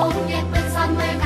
Ông nhật bên sàn mây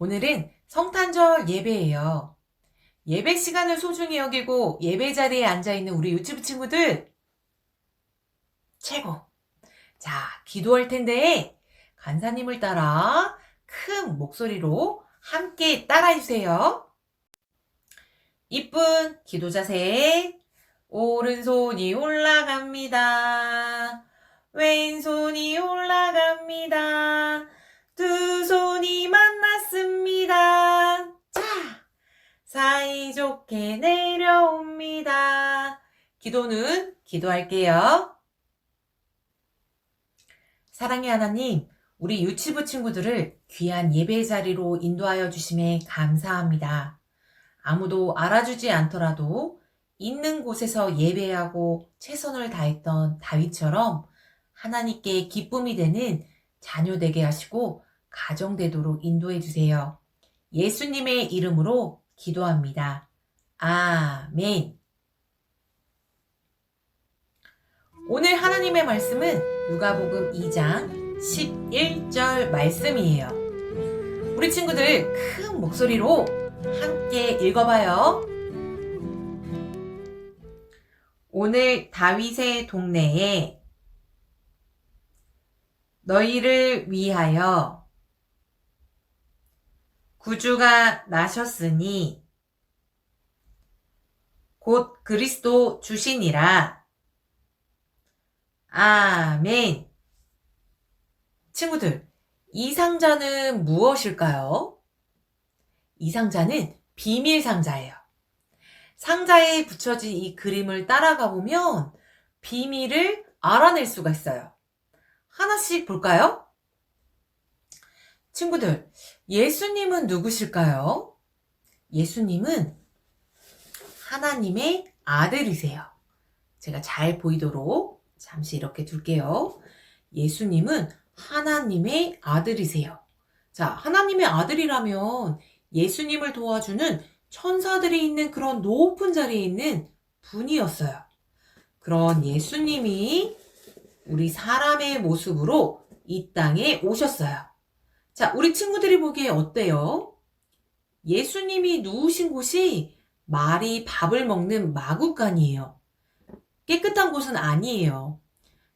오늘은 성탄절 예배예요. 예배 시간을 소중히 여기고 예배 자리에 앉아 있는 우리 유튜브 친구들 최고. 자, 기도할 텐데 간사님을 따라 큰 목소리로 함께 따라해 주세요. 이쁜 기도 자세. 오른손이 올라갑니다. 왼손이 올라갑니다. 사이좋게 내려옵니다. 기도는 기도할게요. 사랑의 하나님, 우리 유치부 친구들을 귀한 예배 자리로 인도하여 주심에 감사합니다. 아무도 알아주지 않더라도 있는 곳에서 예배하고 최선을 다했던 다윗처럼 하나님께 기쁨이 되는 자녀 되게 하시고 가정 되도록 인도해 주세요. 예수님의 이름으로 기도합니다. 아멘. 오늘 하나님의 말씀은 누가복음 2장 11절 말씀이에요. 우리 친구들 큰 목소리로 함께 읽어봐요. 오늘 다윗의 동네에 너희를 위하여 구주가 나셨으니 곧 그리스도 주시니라. 아멘. 친구들, 이 상자는 무엇일까요? 이 상자는 비밀 상자예요. 상자에 붙여진 이 그림을 따라가 보면 비밀을 알아낼 수가 있어요. 하나씩 볼까요? 친구들, 예수님은 누구실까요? 예수님은 하나님의 아들이세요. 제가 잘 보이도록 잠시 이렇게 둘게요. 예수님은 하나님의 아들이세요. 자, 하나님의 아들이라면 예수님을 도와주는 천사들이 있는 그런 높은 자리에 있는 분이었어요. 그런 예수님이 우리 사람의 모습으로 이 땅에 오셨어요. 자, 우리 친구들이 보기에 어때요? 예수님이 누우신 곳이 말이 밥을 먹는 마구간이에요. 깨끗한 곳은 아니에요.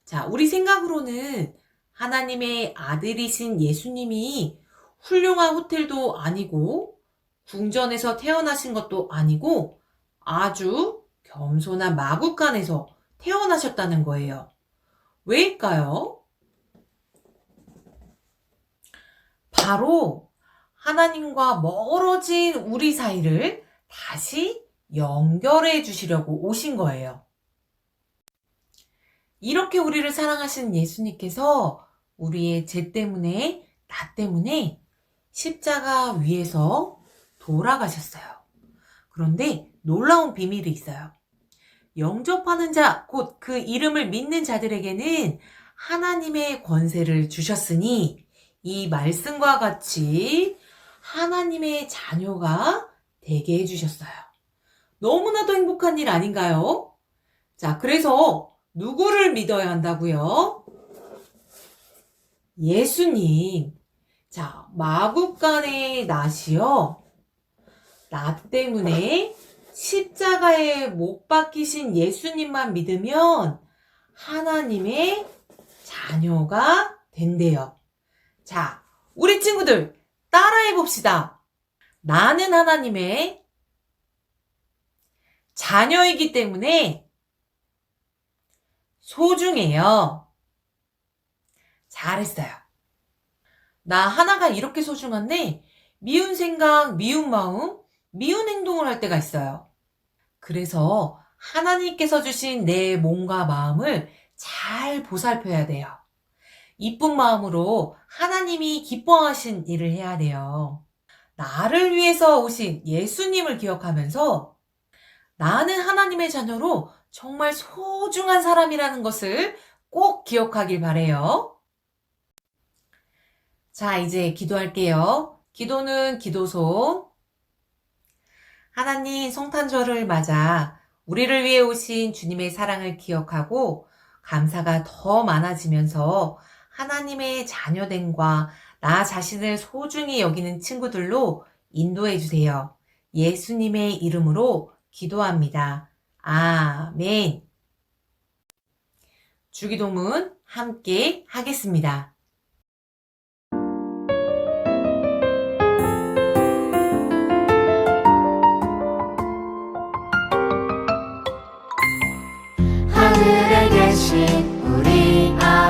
자, 우리 생각으로는 하나님의 아들이신 예수님이 훌륭한 호텔도 아니고 궁전에서 태어나신 것도 아니고 아주 겸손한 마구간에서 태어나셨다는 거예요. 왜일까요? 바로 하나님과 멀어진 우리 사이를 다시 연결해 주시려고 오신 거예요. 이렇게 우리를 사랑하신 예수님께서 우리의 죄 때문에, 나 때문에 십자가 위에서 돌아가셨어요. 그런데 놀라운 비밀이 있어요. 영접하는 자, 곧 그 이름을 믿는 자들에게는 하나님의 권세를 주셨으니 이 말씀과 같이 하나님의 자녀가 되게 해주셨어요. 너무나도 행복한 일 아닌가요? 자, 그래서 누구를 믿어야 한다고요? 예수님. 자, 마국간의 낫이요. 나 때문에 십자가에 못 박히신 예수님만 믿으면 하나님의 자녀가 된대요. 자, 우리 친구들 따라해 봅시다. 나는 하나님의 자녀이기 때문에 소중해요. 잘했어요. 나 하나가 이렇게 소중한데 미운 생각, 미운 마음, 미운 행동을 할 때가 있어요. 그래서 하나님께서 주신 내 몸과 마음을 잘 보살펴야 돼요. 이쁜 마음으로 하나님이 기뻐하신 일을 해야 돼요. 나를 위해서 오신 예수님을 기억하면서 나는 하나님의 자녀로 정말 소중한 사람이라는 것을 꼭 기억하길 바래요. 자, 이제 기도할게요. 기도는 기도손. 하나님 성탄절을 맞아 우리를 위해 오신 주님의 사랑을 기억하고 감사가 더 많아지면서 하나님의 자녀됨과 나 자신을 소중히 여기는 친구들로 인도해 주세요. 예수님의 이름으로 기도합니다. 아멘. 주기도문 함께 하겠습니다. 하늘에 계신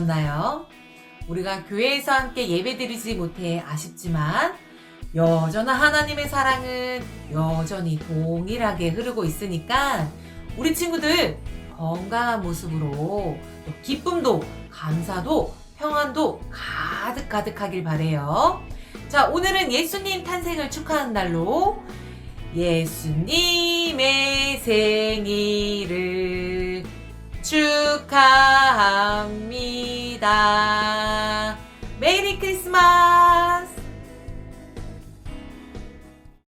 되셨나요? 우리가 교회에서 함께 예배드리지 못해 아쉽지만 여전한 하나님의 사랑은 여전히 동일하게 흐르고 있으니까 우리 친구들 건강한 모습으로 또 기쁨도 감사도 평안도 가득가득하길 바래요. 자, 오늘은 예수님 탄생을 축하하는 날로 예수님의 생일을 축하합니다. 메리 크리스마스!